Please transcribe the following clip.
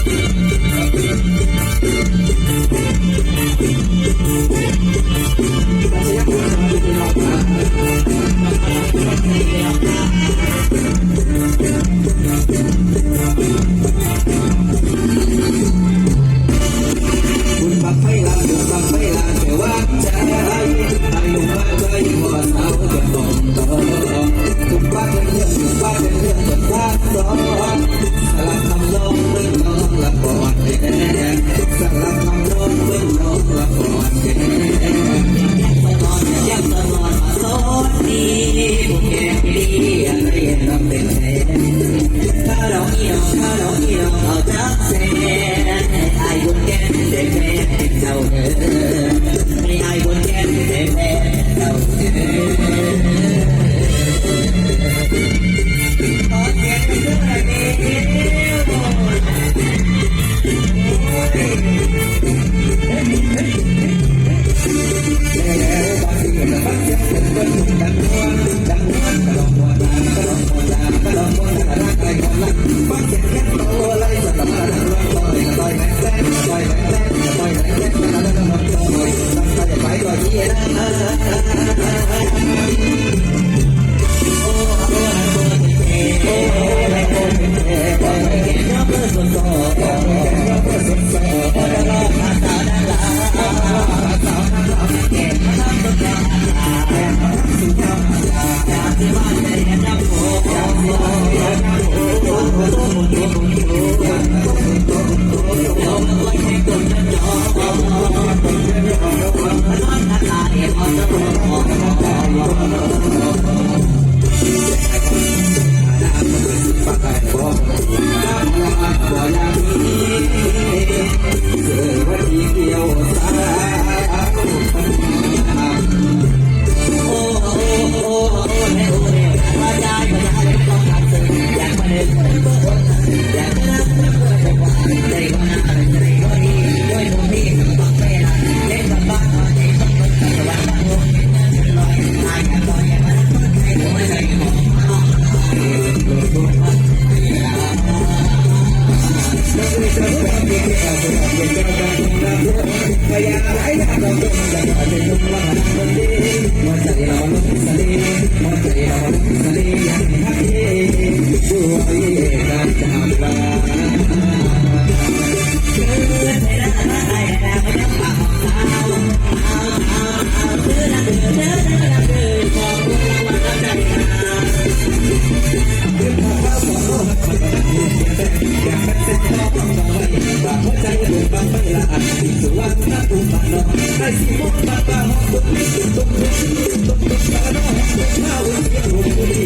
คุณบักไม่ลาคุณบักไม่ลาแต่ว่าใจ ถ้าเราเหี่ยวถ้าเราเหี่ยวเอาจักแสนไอ้บุญแกนเด็กแม่เจ้าเอไม่ไอ้บุญแกนเด็กแม่เจ้าเด้อขอเสียงเพื่อนดี Thank Thank you.